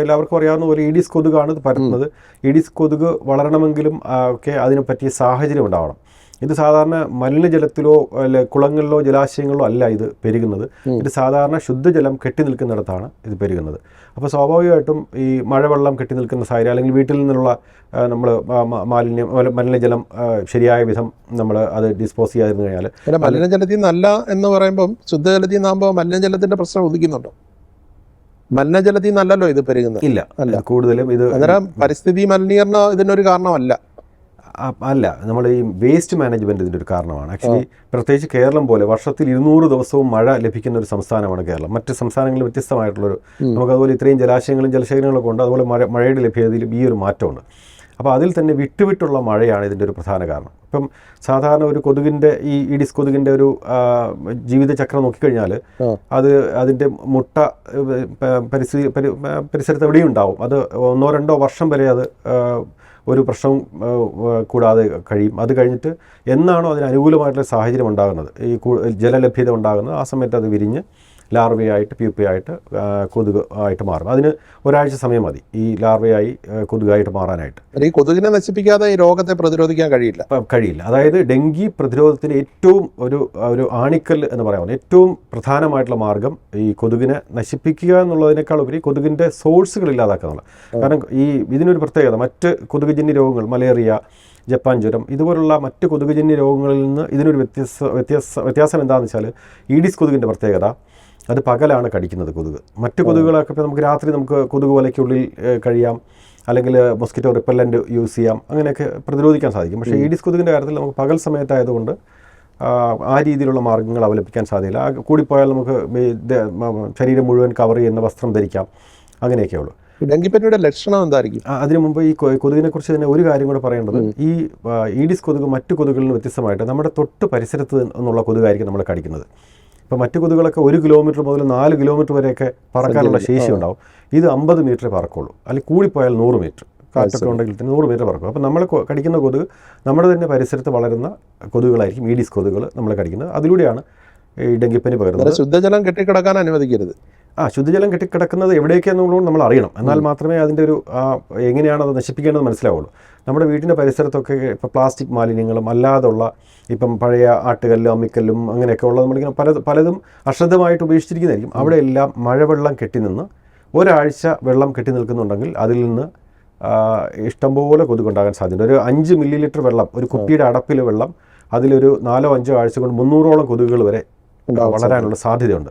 എല്ലാവർക്കും അറിയാവുന്ന പോലെ ഈഡിസ് കൊതുകാണ് ഇത് പരത്തുന്നത്. ഈഡിസ് കൊതുക് വളരണമെങ്കിലും ഒക്കെ അതിന് പറ്റിയ സാഹചര്യം ഉണ്ടാവണം. ഇത് സാധാരണ മലിനജലത്തിലോ അല്ലെ കുളങ്ങളിലോ ജലാശയങ്ങളിലോ അല്ല ഇത് പെരുകുന്നത്. ഇത് സാധാരണ ശുദ്ധജലം കെട്ടി നിൽക്കുന്നിടത്താണ് ഇത് പെരുകുന്നത്. അപ്പോൾ സ്വാഭാവികമായിട്ടും ഈ മഴവെള്ളം കെട്ടി നിൽക്കുന്ന സാഹചര്യം അല്ലെങ്കിൽ വീട്ടിൽ നിന്നുള്ള നമ്മൾ മാലിന്യം മല- മലിനജലം ശരിയായ വിധം നമ്മൾ അത് ഡിസ്പോസ് ചെയ്യാതിരുന്നു കഴിഞ്ഞാൽ മലിനജലത്തിൽ നല്ല എന്ന് പറയുമ്പം ശുദ്ധജലത്തിൽ നിന്നാകുമ്പോൾ മലിനജലത്തിന്റെ പ്രശ്നം ഉദിക്കുന്നുണ്ടോ? മലിനജലത്തിൽ നിന്നല്ലല്ലോ ഇത് പെരുകുന്നത്. ഇല്ല അല്ല. കൂടുതലും ഇത് അന്നേരം പരിസ്ഥിതി മലിനീകരണം ഇതിനൊരു കാരണമല്ല. അല്ല നമ്മൾ ഈ വേസ്റ്റ് മാനേജ്മെന്റ് ഇതിന്റെ ഒരു കാരണമാണ് ആക്ച്വലി പ്രത്യേകിച്ച് കേരളം പോലെ വർഷത്തിൽ ഇരുന്നൂറ് ദിവസവും മഴ ലഭിക്കുന്ന ഒരു സംസ്ഥാനമാണ് കേരളം. മറ്റ് സംസ്ഥാനങ്ങളിൽ വ്യത്യസ്തമായിട്ടുള്ളൊരു നമുക്ക് അതുപോലെ ഇത്രയും ജലാശയങ്ങളും ജലശേഖരങ്ങളൊക്കെ ഉണ്ട്. അതുപോലെ മഴ മഴയുടെ ലഭ്യതയിലും ഈ ഒരു മാറ്റമുണ്ട്. അപ്പോൾ അതിൽ തന്നെ വിട്ടുവിട്ടുള്ള മഴയാണ് ഇതിന്റെ ഒരു പ്രധാന കാരണം. ഇപ്പം സാധാരണ ഒരു കൊതുകിന്റെ ഈ ഇഡിസ് കൊതുകിന്റെ ഒരു ജീവിതചക്രം നോക്കിക്കഴിഞ്ഞാൽ. അത് അതിന്റെ മുട്ട പരിസ്ഥിതി പരിസരത്ത് എവിടെയും ഉണ്ടാവും. അത് ഒന്നോ രണ്ടോ വർഷം വരെ അത് ഒരു പ്രശ്നവും കൂടാതെ കഴിയും. അത് കഴിഞ്ഞിട്ട് എന്നാണോ അതിന് അനുകൂലമായിട്ടുള്ള സാഹചര്യം ഉണ്ടാകുന്നത്? ഈ ജലലഭ്യത ഉണ്ടാകുന്നത്. ആ സമയത്ത് അത് വിരിഞ്ഞ് ലാർവയായിട്ട് പ്യൂപ്പയായിട്ട് കൊതുക് ആയിട്ട് മാറും അതിന് ഒരാഴ്ച സമയം മതി ഈ ലാർവയായി കൊതുകായിട്ട് മാറാനായിട്ട്. ഈ കൊതുകിനെ നശിപ്പിക്കാതെ ഈ രോഗത്തെ പ്രതിരോധിക്കാൻ കഴിയില്ല. കഴിയില്ല. അതായത് ഡെങ്കി പ്രതിരോധത്തിന് ഏറ്റവും ഒരു ഒരു ആണിക്കൽ എന്ന് പറയാവുന്ന ഏറ്റവും പ്രധാനമായിട്ടുള്ള മാർഗം ഈ കൊതുകിനെ നശിപ്പിക്കുക എന്നുള്ളതിനേക്കാൾ ഉപരി കൊതുകിന്റെ സോഴ്സുകൾ ഇല്ലാതാക്കുക എന്നുള്ളത് കാരണം ഈ ഇതിനൊരു പ്രത്യേകത മറ്റ് കൊതുകുജന്യ രോഗങ്ങൾ മലേറിയ ജപ്പാൻ ജ്വരം ഇതുപോലുള്ള മറ്റ് കൊതുകുജന്യ രോഗങ്ങളിൽ നിന്ന് ഇതിനൊരു വ്യത്യസ്ത വ്യത്യാസ വ്യത്യാസം എന്താണെന്ന് വെച്ചാൽ ഈഡിസ് കൊതുകിന്റെ പ്രത്യേകത അത് പകലാണ് കടിക്കുന്നത് കൊതുക്. മറ്റു കൊതുകുകളൊക്കെ ഇപ്പോൾ നമുക്ക് രാത്രി നമുക്ക് കൊതുക് വലയ്ക്കുള്ളിൽ കഴിയാം. അല്ലെങ്കിൽ മൊസ്കിറ്റോ റിപ്പല്ലന്റ് യൂസ് ചെയ്യാം. അങ്ങനെയൊക്കെ പ്രതിരോധിക്കാൻ സാധിക്കും. പക്ഷേ ഈഡിസ് കൊതുകിന്റെ കാര്യത്തിൽ നമുക്ക് പകൽ സമയത്തായതുകൊണ്ട് ആ, രീതിയിലുള്ള മാർഗങ്ങൾ അവലംബിക്കാൻ സാധ്യതയില്ല. ആ, കൂടിപ്പോയാൽ നമുക്ക് ശരീരം മുഴുവൻ കവർ ചെയ്യുന്ന വസ്ത്രം ധരിക്കാം. അങ്ങനെയൊക്കെ ഉള്ളൂ. ഡെങ്കിപ്പനിയുടെ ലക്ഷണം എന്തായിരിക്കും? അതിനു മുമ്പ് ഈ കൊതുകിനെ കുറിച്ച് തന്നെ ഒരു കാര്യം കൂടെ പറയേണ്ടത്. ഈ ഈഡിസ് കൊതുക് മറ്റു കൊതുകുകളിൽ നിന്ന് വ്യത്യസ്തമായിട്ട് നമ്മുടെ തൊട്ട് പരിസരത്ത് നിന്നുള്ള കൊതുകായിരിക്കും നമ്മൾ കടിക്കുന്നത്. ഇപ്പോൾ മറ്റു കൊതുകുകളൊക്കെ ഒരു കിലോമീറ്റർ മുതൽ നാല് കിലോമീറ്റർ വരെയൊക്കെ പറക്കാനുള്ള ശേഷി ഉണ്ടാവും. ഇത് അമ്പത് മീറ്ററേ പറക്കുള്ളൂ. അല്ലെങ്കിൽ കൂടിപ്പോയാൽ നൂറ് മീറ്റർ. കാറ്റൊക്കെ ഉണ്ടെങ്കിൽ തന്നെ നൂറ് മീറ്റർ പറക്കും. അപ്പോൾ നമ്മൾ കടിക്കുന്ന കൊതുക് നമ്മുടെ തന്നെ പരിസരത്ത് വളരുന്ന കൊതുകുകളായിരിക്കും. ഈഡീസ് കൊതുകുകൾ നമ്മൾ കടിക്കുന്നത്. അതിലൂടെയാണ് ഈ ഡെങ്കിപ്പനി പകരുന്നത്. ശുദ്ധജലം കെട്ടിക്കിടക്കാൻ അനുവദിക്കരുത്. ആ ശുദ്ധജലം കെട്ടിക്കിടക്കുന്നത് എവിടേക്കാന്നുള്ളത് നമ്മൾ അറിയണം. എന്നാൽ മാത്രമേ അതിന്റെ ഒരു എങ്ങനെയാണ് അത് നശിപ്പിക്കേണ്ടത് മനസ്സിലാവുള്ളൂ. നമ്മുടെ വീടിന്റെ പരിസരത്തൊക്കെ ഇപ്പോൾ പ്ലാസ്റ്റിക് മാലിന്യങ്ങളും അല്ലാതുള്ള ഇപ്പം പഴയ ആട്ടുകല്ലും അമ്മിക്കല്ലും അങ്ങനെയൊക്കെ ഉള്ളത് നമ്മളിങ്ങനെ പല പലതും അശ്രദ്ധമായിട്ട് ഉപേക്ഷിച്ചിരിക്കുന്നതായിരിക്കും. അവിടെയെല്ലാം മഴവെള്ളം കെട്ടി നിന്ന് ഒരാഴ്ച വെള്ളം കെട്ടി നിൽക്കുന്നുണ്ടെങ്കിൽ അതിൽ നിന്ന് ഇഷ്ടംപോലെ കൊതുകുണ്ടാകാൻ സാധ്യത ഒരു അഞ്ച് മില്ലി ലിറ്റർ വെള്ളം ഒരു കുപ്പിയുടെ അടപ്പിൽ വെള്ളം അതിലൊരു നാലോ അഞ്ചോ ആഴ്ച കൊണ്ട് മുന്നൂറോളം കൊതുകുകൾ വരെ വളരാനുള്ള സാധ്യതയുണ്ട്.